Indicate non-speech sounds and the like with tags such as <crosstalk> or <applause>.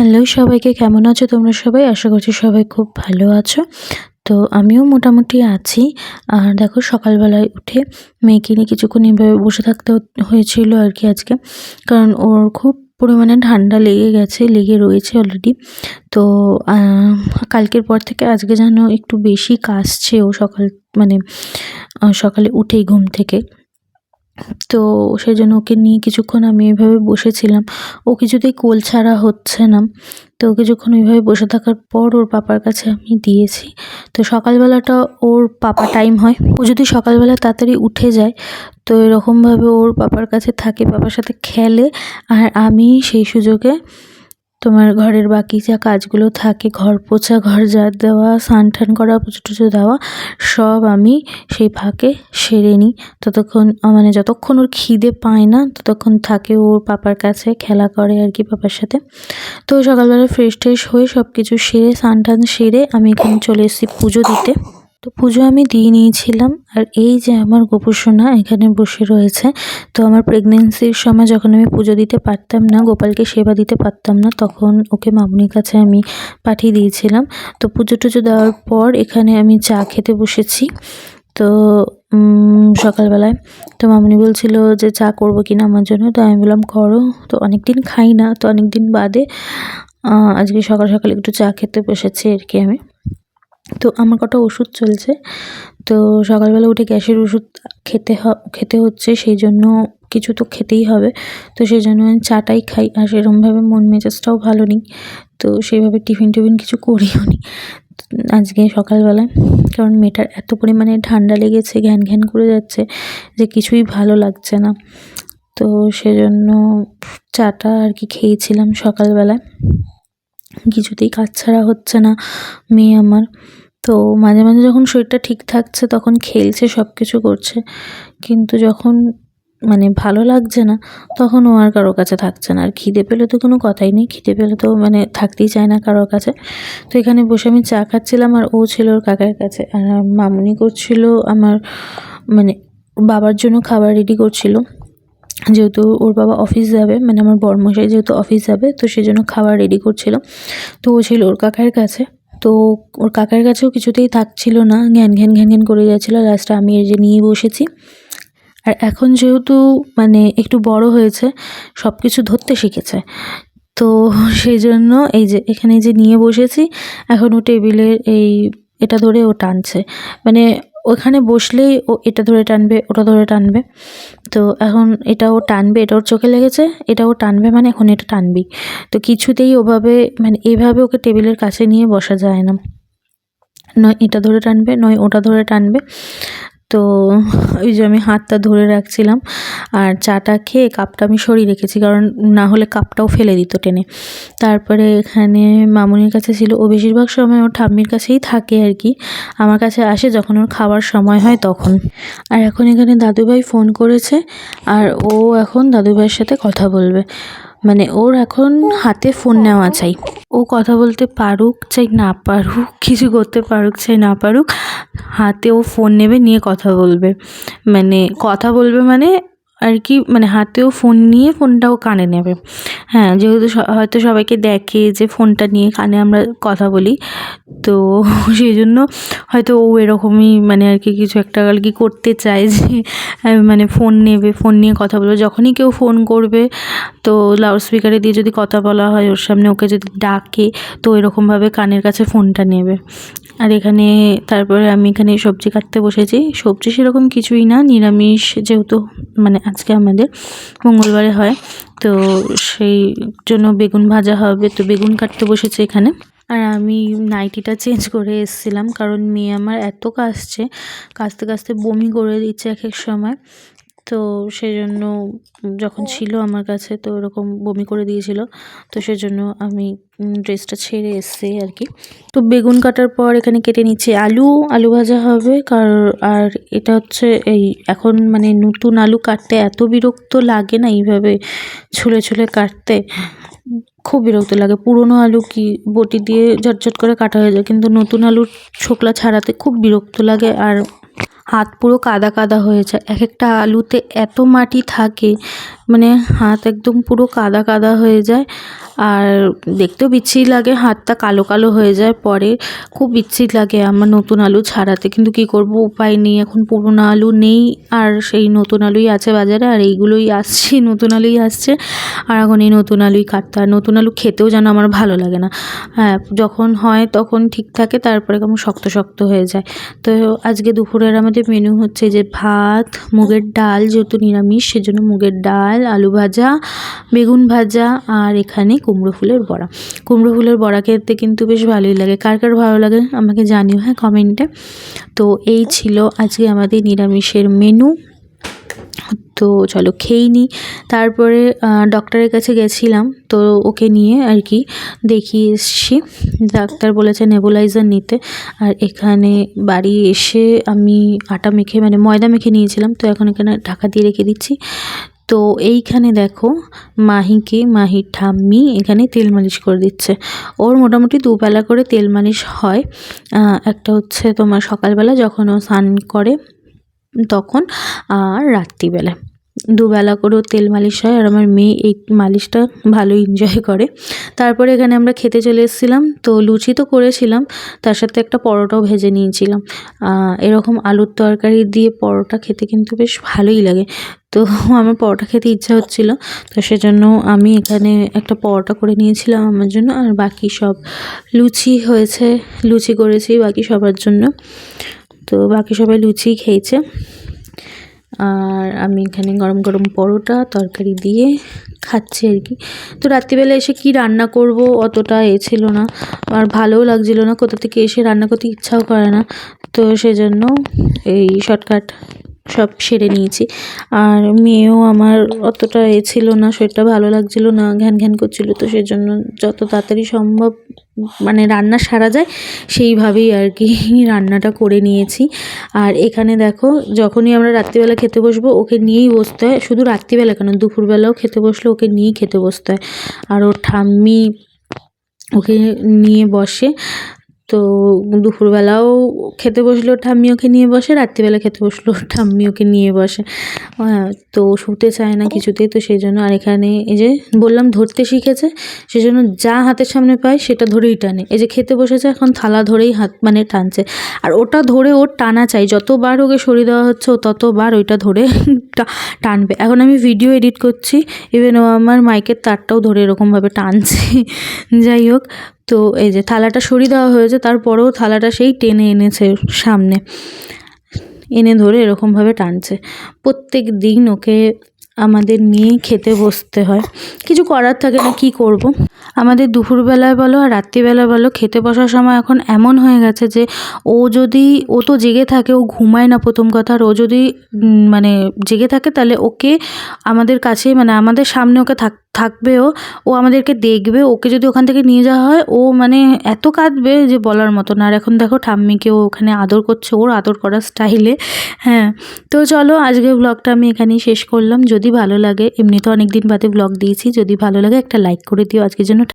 Hello সবাইকে, কেমন আছো তোমরা সবাই? আশা করছি সবাই খুব ভালো আছো। তো আমিও মোটামুটি আছি। আর দেখো সকালবেলায় উঠে মেয়েকে নিয়ে কিছুক্ষণ এভাবে বসে থাকতে হয়েছিল আর কি আজকে। কারণ ওর খুব পরিমাণে ঠান্ডা লেগে গেছে, লেগে রয়েছে অলরেডি তো কালকের পর থেকে আজকে যেন একটু বেশি কাশছে ও সকাল মানে সকালে উঠেই ঘুম থেকে। তো সেই জন্য ওকে নিয়ে কিছুক্ষণ আমি এভাবে বসেছিলাম। ও কিছুতেই কোল ছাড়া হচ্ছে না। তো কিছুক্ষণ ওইভাবে বসে থাকার পর ওর পাপার কাছে আমি দিয়েছি। তো সকালবেলাটা ওর পাপা টাইম হয়। ও যদি সকালবেলা তাড়াতাড়ি উঠে যায়, তো এরকমভাবে ওর পাপার কাছে থাকে, পাপার সাথে খেলে। আর আমি সেই সুযোগে তোমার ঘরের বাকি যা কাজগুলো থাকে, ঘর পোছা, ঘর ঝাড় দেওয়া, স্নান করা, পুজো টুজো দেওয়া, সব আমি সেই ফাঁকে সেরে নিই। ততক্ষণ মানে যতক্ষণ ওর খিদে পায় না, ততক্ষণ থাকে ওর পাপার কাছে, খেলা করে আর কি পাপার সাথে। তো সকালবেলা ফ্রেশ ট্রেশ হয়ে সব কিছু সেরে, স্নান সেরে আমি এখানে চলে এসেছি পুজো দিতে। তো পুজো আমি দিয়ে নিয়েছিলাম। আর এই যে আমার গোপুসোনা এখানে বসে রয়েছে, তো আমার প্রেগনেন্সির সময় যখন আমি পুজো দিতে পারতাম না, গোপালকে সেবা দিতে পারতাম না, তখন ওকে মামুনির কাছে আমি পাঠিয়ে দিয়েছিলাম। তো পুজো টুজো দেওয়ার পর এখানে আমি চা খেতে বসেছি। তো সকালবেলায় তো মামনি বলছিল যে চা করব কিনা আমার জন্য, তো আমি বললাম, করো। তো অনেক দিন খাই না, তো অনেক দিন বাদে আজকে সকাল সকাল একটু চা খেতে বসেছি আর কি আমি। তো আমার কটা ওষুধ চলছে। তো সকালবেলা উঠে গ্যাসের ওষুধ খেতে খেতে হচ্ছে সেই জন্য কিছু তো খেতেই হবে। তো সেই জন্য আমি চাটাই খাই, আর সেরকমভাবে মন মেজাজটাও ভালো নেই। তো সেইভাবে টিফিন টিফিন কিছু করিও নি। আজকে সকালবেলায়, কারণ মেয়েটার এত পরিমাণে ঠান্ডা লেগেছে, ঘ্যান ঘ্যান করে যাচ্ছে যে কিছুই ভালো লাগছে না। তো সেজন্য চাটা আর কি খেয়েছিলাম সকালবেলায়। কিছুতেই কাজ ছাড়া হচ্ছে না মেয়ে আমার। তো মাঝে মাঝে যখন শরীরটা ঠিক থাকছে তখন খেলছে সব কিছু করছে। কিন্তু যখন মানে ভালো লাগছে না, তখন ও আর কারোর কাছে থাকছে না। আর খিদে পেলে তো কোনো কথাই নেই, খিদে পেলে তো মানে থাকতেই চায় না কারোর কাছে। তো এখানে বসে আমি চা খাচ্ছিলাম আর ও ছিল ওর কাকার কাছে। আর মামুনি করছিল আমার মানে বাবার জন্য খাবার রেডি করছিল। যেহেতু ওর বাবা অফিস যাবে মানে আমার বরমশাই যেহেতু অফিস যাবে, তো সেই জন্য খাবার রেডি করছিল। তো ও ছিল ওর কাকার কাছে। তো ওর কাকার কাছেও কিছুতেই থাকছিল না, ঘ্যান ঘ্যান ঘ্যান ঘ্যান করে যাচ্ছিল। লাস্টে আমি এই যে নিয়ে বসেছি। আর এখন যেহেতু মানে একটু বড় হয়েছে সব কিছু ধরতে শিখেছে। তো সেই জন্য এই যে, এখানে যে নিয়ে বসেছি, এখন ও টেবিলের এই, এটা ধরে ও টানছে। মানে ওখানে বসলেই ও এটা ধরে টানবে, ওটা ধরে টানবে। তো এখন এটা ও টানবে, এটা ওর চোখে লেগেছে, এটা ও টানবে মানে এখন এটা টানবেই। তো কিছুতেই ওভাবে মানে এভাবে ওকে টেবিলের কাছে নিয়ে বসা যায় না। নয় এটা ধরে টানবে, নয় ওটা ধরে টানবে। তো ওই যে আমি হাতটা ধরে রাখছিলাম আর চাটা খেয়ে কাপটা আমি সরিয়ে রেখেছি, কারণ না হলে কাপটাও ফেলে দিত টেনে। তারপরে এখানে মামুনির কাছে ছিল, ও বেশিরভাগ সময় ওর ঠাম্মির কাছেই থাকে আর কি। আমার কাছে আসে যখন ওর খাবার সময় হয় তখন। আর এখন এখানে দাদুভাই ফোন করেছে আর ও এখন দাদুভাইয়ের সাথে কথা বলবে। মানে ওর এখন হাতে ফোন নেওয়া চাই। ও কথা বলতে পারুক চাই না পারুক, কিছু করতে পারুক চাই না পারুক। হাতে ও ফোন নেবে নিয়ে কথা বলবে। মানে কথা বলবে মানে আর কি মানে হাতেও ফোন নিয়ে ফোনটাও কানে নেবে। হ্যাঁ যেহেতু হয়তো সবাইকে দেখে যে ফোনটা নিয়ে কানে আমরা কথা বলি, তো <laughs> সেই জন্য হয়তো ও এরকমই মানে আর কি কিছু একটা আর কি করতে চায় যে মানে ফোন নেবে ফোন নিয়ে কথা বলবে। যখনই কেউ ফোন করবে, তো লাউড স্পিকারে দিয়ে যদি কথা বলা হয়, ওর সামনে ওকে যদি ডাকে, তো এরকমভাবে কানের কাছে ফোনটা নেবে। আর এখানে তারপরে আমি এখানে সবজি কাটতে বসেছি। সবজি সেরকম কিছুই না, নিরামিষ যেহেতু মানে আজকে আমাদের মঙ্গলবারে হয়। তো সেই জন্য বেগুন ভাজা হবে। তো বেগুন কাটতে বসেছে এখানে। আর আমি নাইটিটা চেঞ্জ করে এসেছিলাম, কারণ মেয়ে আমার এত কাশছে, কাশতে কাশতে বমি করে দিচ্ছে এক এক সময়। তো সেই জন্য যখন ছিল আমার কাছে তো ওরকম বমি করে দিয়েছিল তো সেজন্য আমি ড্রেসটা ছেড়ে এসেছি আর কি। তো বেগুন কাটার পর এখানে কেটে নিচ্ছে আলু আলু ভাজা হবে কার আর এটা হচ্ছে এই এখন মানে নতুন আলু কাটতে এত বিরক্ত লাগে না এইভাবে ছুলে ছুলে কাটতে খুব বিরক্ত লাগে। পুরনো আলু কি বটি দিয়ে ঝটঝট করে কাটা হয়ে যায় কিন্তু নতুন আলুর ছোকলা ছাড়াতে খুব বিরক্ত লাগে আর হাত পুরো কাদা কাদা হয়ে যায়। এক একটা আলুতে এত মাটি থাকে মানে হাত একদম পুরো কাদা কাদা হয়ে যায়। আর দেখতেও বিচ্ছিরি লাগে, হাতটা কালো কালো হয়ে যায় পরে। খুব বিচ্ছিরি লাগে আমার নতুন আলু ছাড়াতে, কিন্তু কি করব উপায় নেই, এখন পুরোনো আলু নেই আর সেই নতুন আলুই আছে বাজারে আর এইগুলোই আসছে, <laughs> নতুন আলুই আসছে আর এখন এই নতুন আলুই কাটতে, আর নতুন আলু খেতেও যেন আমার ভালো লাগে না। হ্যাঁ যখন হয় তখন ঠিক থাকে, তারপরে কেমন শক্ত শক্ত হয়ে যায়। তো আজকে দুপুরের আমাদের মেনু হচ্ছে যে ভাত, মুগের ডাল, যেহেতু নিরামিষ, সেজন্য মুগের ডাল, আলু ভাজা, বেগুন ভাজা আর এখানে কুমড়ো ফুলের বড়া। কুমড়ো ফুলের বড়া খেতে কিন্তু বেশ ভালোই লাগে। কার কার ভালো লাগে আমাকে জানিও হ্যাঁ কমেন্টে। তো এই ছিল আজকে আমাদের নিরামিষের মেনু তো চলো খেয়েই নিই তারপরে ডক্টরের কাছে গেছিলাম। তো ওকে নিয়ে আর কি দেখিয়ে এসছি। ডাক্তার বলেছে নেবুলাইজার নিতে। আর এখানে বাড়ি এসে আমি আটা মেখে মানে ময়দা মেখে নিয়েছিলাম। তো এখন এখানে ঢাকা দিয়ে রেখে দিচ্ছি। তো এইখানে দেখো মাহিকে, মাহির ঠাম্মি এখানে তেল মালিশ করে দিচ্ছে। ওর মোটামুটি দুবেলা করে তেল মালিশ হয়। একটা হচ্ছে তোমার সকালবেলা যখন ও স্নান করে, তখন আর রাত্রিবেলা। দুবেলা করেও তেল মালিশ হয় আর আমার মেয়ে এই মালিশটা ভালো এনজয় করে। তারপরে এখানে আমরা খেতে চলে এসেছিলাম, তো লুচি তো করেছিলাম, তার সাথে একটা পরোটাও ভেজে নিয়েছিলাম। এরকম আলুর তরকারি দিয়ে পরোটা খেতে কিন্তু বেশ ভালোই লাগে। তো <laughs> আমার পরোটা খেতে ইচ্ছা হচ্ছিল, তো সেজন্য আমি এখানে একটা পরোটা করে নিয়েছিলাম আমার জন্য, আর বাকি সব লুচি হয়েছে, লুচি করেছি বাকি সবার জন্য। তো বাকি সবাই লুচি খেয়েছে। আর আমি এখানে গরম গরম পরোটা তরকারি দিয়ে খাচ্ছি আর কি। তো রাত্রিবেলা এসে কি রান্না করব অতটা এ ছিল না। আর ভালোও লাগছিল না, কোথা থেকে এসে রান্না করতে ইচ্ছাও করে না। তো সেজন্য এই শর্টকাট সব সেরে নিয়েছি। আর মেয়েও আমার অতটা এ ছিল না শরীরটা ভালো লাগছিল না, ঘ্যান ঘ্যান করছিল। তো সেজন্য যত তাড়াতাড়ি সম্ভব মানে রান্না সারা যায়, সেইভাবেই আর কি <laughs> রান্নাটা করে নিয়েছি। আর এখানে দেখো, যখনই আমরা রাত্রিবেলা খেতে বসবো, ওকে নিয়েই বসতে হয়। শুধু রাত্রিবেলা কেন, দুপুরবেলাও খেতে বসলে ওকে নিয়েই খেতে বসতে হয়। আর ওর ঠাম্মি ওকে নিয়ে বসে তো দুপুরবেলাও খেতে বসল ঠাম্মি ওকে নিয়ে বসে, রাত্রিবেলা খেতে বসল ঠাম্মি ওকে নিয়ে বসে। হ্যাঁ তো শুতে চায় না কিছুতেই, তো সেই জন্য আর এখানে এই যে বললাম ধরতে শিখেছে, সেই জন্য যা হাতের সামনে পায় সেটা ধরেই টানে। এই যে খেতে বসেছে এখন থালা ধরেই হাত মানে টানছে। আর ওটা ধরে ওর টানা চাই, যতবার ওকে সরিয়ে দেওয়া হচ্ছে ও ততবার ওইটা ধরে <laughs> টানবে। এখন আমি ভিডিও এডিট করছি ইভেন ও আমার মাইকের তারটাও ধরে এরকমভাবে টানছে। <laughs> যাই হোক তো এই যে থালাটা সরিয়ে দেওয়া হয়েছে, তারপরেও থালাটা সেই টেনে এনেছে সামনে। এনে ধরে এরকমভাবে টানছে। প্রত্যেক দিন ওকে আমাদের নিয়ে খেতে বসতে হয়। কিছু করার থাকে না, কি করব। আমাদের দুপুরবেলায় বলো আর রাত্রিবেলায় বলো, খেতে বসার সময় এখন এমন হয়ে গেছে যে, ও যদি, ও তো জেগে থাকে, ও ঘুমায় না প্রথম কথা, আর ও যদি মানে জেগে থাকে, তাহলে ওকে আমাদের কাছে মানে আমাদের সামনে ওকে থাক, থাকবেও, ও আমাদেরকে দেখবে, ওকে যদি ওখান থেকে নিয়ে যাওয়া হয়, ও মানে এত কাঁদবে যে বলার মতো না আর এখন দেখো ঠাম্মিকে ও ওখানে আদর করছে, ওর আদর করার স্টাইলে হ্যাঁ। তো চলো আজকের ব্লগটা আমি এখানেই শেষ করলাম। ভালো লাগে এমনি তো বাদে ব্লগ দিয়েছি, যদি ভালো লাগে একটা লাইক করে দিও। আজকের জন্য